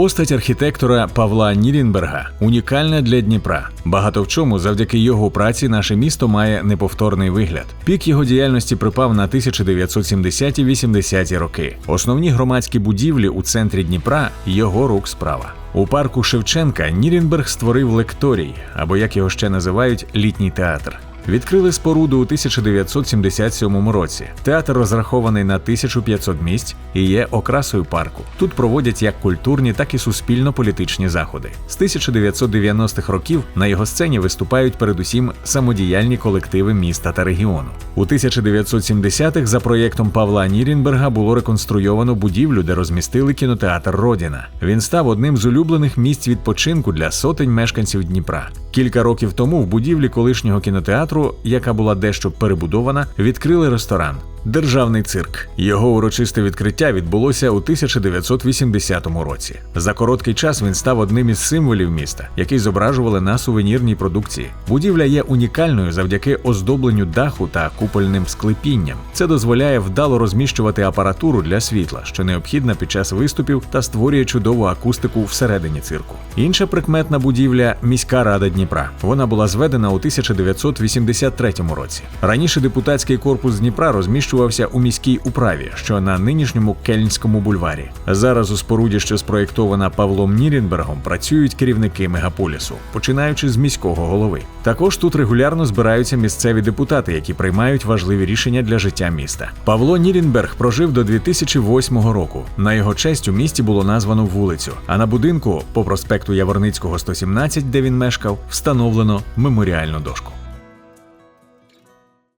Постать архітектора Павла Нірінберга унікальна для Дніпра. Багато в чому завдяки його праці наше місто має неповторний вигляд. Пік його діяльності припав на 1970-80-ті роки. Основні громадські будівлі у центрі Дніпра його рук справа. У парку Шевченка Нірінберг створив лекторій, або як його ще називають, літній театр. Відкрили споруду у 1977 році. Театр розрахований на 1500 місць і є окрасою парку. Тут проводять як культурні, так і суспільно-політичні заходи. З 1990-х років на його сцені виступають передусім самодіяльні колективи міста та регіону. У 1970-х за проєктом Павла Нірінберга було реконструйовано будівлю, де розмістили кінотеатр Родіна. Він став одним з улюблених місць відпочинку для сотень мешканців Дніпра. Кілька років тому в будівлі колишнього кінотеатру, яка була дещо перебудована, відкрили ресторан. Державний цирк. Його урочисте відкриття відбулося у 1980 році. За короткий час він став одним із символів міста, який зображували на сувенірній продукції. Будівля є унікальною завдяки оздобленню даху та купольним склепінням. Це дозволяє вдало розміщувати апаратуру для світла, що необхідна під час виступів та створює чудову акустику всередині цирку. Інша прикметна будівля міська рада Дніпра. Вона була зведена у 1983 році. Раніше депутатський корпус Дніпра розміщувався у міській управі, що на нинішньому Кельнському бульварі. Зараз у споруді, що спроєктована Павлом Нірінбергом, працюють керівники мегаполісу, починаючи з міського голови. Також тут регулярно збираються місцеві депутати, які приймають важливі рішення для життя міста. Павло Нірінберг прожив до 2008 року. На його честь у місті було названо вулицю, а на будинку по проспекту Яворницького 117, де він мешкав, встановлено меморіальну дошку.